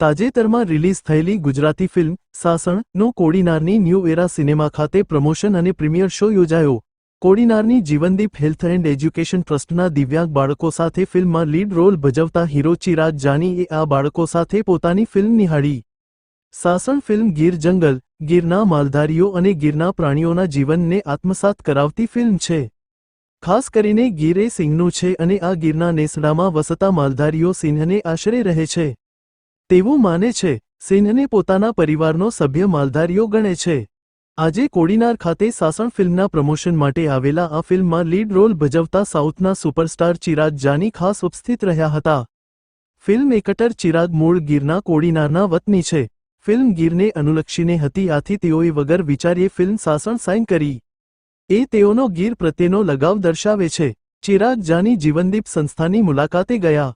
તાજેતરમાં રિલીઝ થયેલી ગુજરાતી ફિલ્મ સાસણ નો કોડીનારની ન્યૂ એરા સિનેમા ખાતે પ્રમોશન અને પ્રીમિયર શો યોજાયો. કોડીનારની જીવનદીપ હેલ્થ એન્ડ એજ્યુકેશન ટ્રસ્ટના દિવ્યાંગ બાળકો સાથે ફિલ્મમાં લીડ રોલ ભજવતા હીરો ચિરાગ જાનીએ આ બાળકો સાથે પોતાની ફિલ્મ નિહાળી. સાસણ ફિલ્મ ગીર જંગલ, ગીરના માલધારીઓ અને ગીરના પ્રાણીઓના જીવનને આત્મસાત કરાવતી ફિલ્મ છે. ખાસ કરીને ગીર એ સિંહનું છે અને આ ગીરના નેસડામાં વસતા માલધારીઓ સિંહને આશરે રહે છે. તેવું માને છે સિંહને પોતાના પરિવારનો સભ્ય માલધારીઓ ગણે છે. આજે કોડીનાર ખાતે સાસણ ફિલ્મના પ્રમોશન માટે આવેલા આ ફિલ્મમાં લીડ રોલ ભજવતા સાઉથના સુપરસ્ટાર ચિરાગ જાની ખાસ ઉપસ્થિત રહ્યા હતા. ફિલ્મ એકટર ચિરાગ મૂળ ગીરના કોડીનારના વતની છે. ફિલ્મ ગીરને અનુલક્ષીને હતી આથી તેઓએ વગર વિચારીએ ફિલ્મ સાસણ સાઇન કરી. એ તેઓનો ગીર પ્રત્યેનો લગાવ દર્શાવે છે. ચિરાગ જાની જીવનદીપ સંસ્થાની મુલાકાતે ગયા.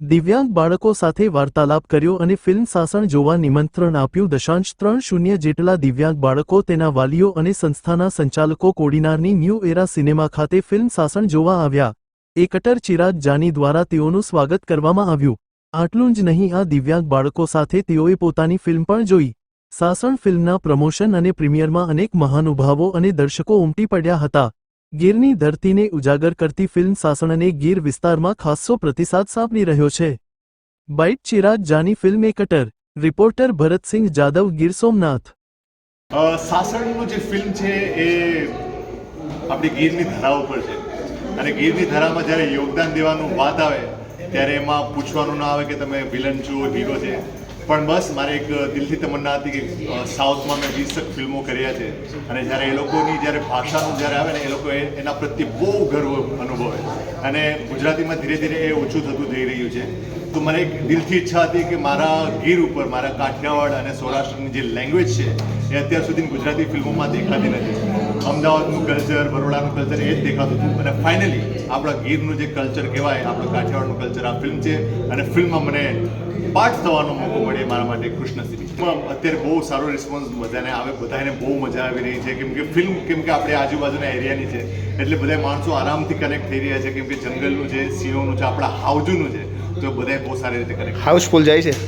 દિવ્યાંગ બાળકો સાથે વાર્તાલાપ કર્યો અને ફિલ્મ સાસણ જોવા નિમંત્રણ આપ્યું. દશાંશ ત્રણ શૂન્ય જેટલા દિવ્યાંગ બાળકો તેના વાલીઓ અને સંસ્થાના સંચાલકો કોડીનારની ન્યૂ એરા સિનેમા ખાતે ફિલ્મ સાસણ જોવા આવ્યા. એકટર ચિરાગ જાની દ્વારા તેઓનું સ્વાગત કરવામાં આવ્યું. આટલું જ નહીં, આ દિવ્યાંગ બાળકો સાથે તેઓએ પોતાની ફિલ્મ પણ જોઈ. સાસણ ફિલ્મના પ્રમોશન અને પ્રીમિયરમાં અનેક મહાનુભાવો અને દર્શકો ઉમટી પડ્યા હતા. ગીરની ધરતીને ઉજાગર કરતી ફિલ્મ સાસણને ગીર વિસ્તારમાં ખાસ્સો પ્રતિસાદ સાંપડી રહ્યો છે. Bite Chirag Jani film actor, reporter Bharatsinh Jadav, Gir Somnath. સાસણનું જે ફિલ્મ છે એ આપણી ગીરની ધરા ઉપર છે. અને ગીરની ધરામાં જ્યારે યોગદાન દેવાનું વાત આવે, ત્યારે એમાં પૂછવાનું ના આવે કે તમે વિલન છો હીરો છે. પણ બસ મારે એક દિલથી તમન્ના હતી કે સાઉથમાં મેં વીસક ફિલ્મો કર્યા છે. અને જ્યારે એ લોકોની જ્યારે ભાષાનું જ્યારે આવે ને, એ લોકો એના પ્રત્યે બહુ ગર્વ અનુભવે. અને ગુજરાતીમાં ધીરે ધીરે એ ઓછું થતું જઈ રહ્યું છે. તો મને એક દિલથી ઈચ્છા હતી કે મારા ગીર ઉપર, મારા કાઠિયાવાડ અને સૌરાષ્ટ્રની જે લેંગ્વેજ છે, એ અત્યાર સુધી ગુજરાતી ફિલ્મોમાં દેખાતી નથી. અમદાવાદનું કલ્ચર બરોડાનું કલ્ચર એ જ દેખાતું હતું. અને ફાઇનલી આપણા ગીરનું જે કલ્ચર કહેવાય, આપણું કાઠિયાવાડનું કલ્ચર આ ફિલ્મ છે. અને ફિલ્મમાં મને પાઠ થવાનો મોકો મળે મારા માટે એમાં અત્યારે બહુ સારો રિસ્પોન્સ બધાને આવે, બધાને બહુ મજા આવી રહી છે. કેમ કે ફિલ્મ કેમ કે આપણે આજુબાજુના એરિયાની છે. એટલે બધા માણસો આરામથી કનેક્ટ થઈ રહ્યા છે. કેમ કે જંગલનું છે, સિંહોનું છે, આપણા હાવજુનું છે. તો બધાએ બહુ સારી રીતે કનેક્ટ હાઉસફુલ જાય છે.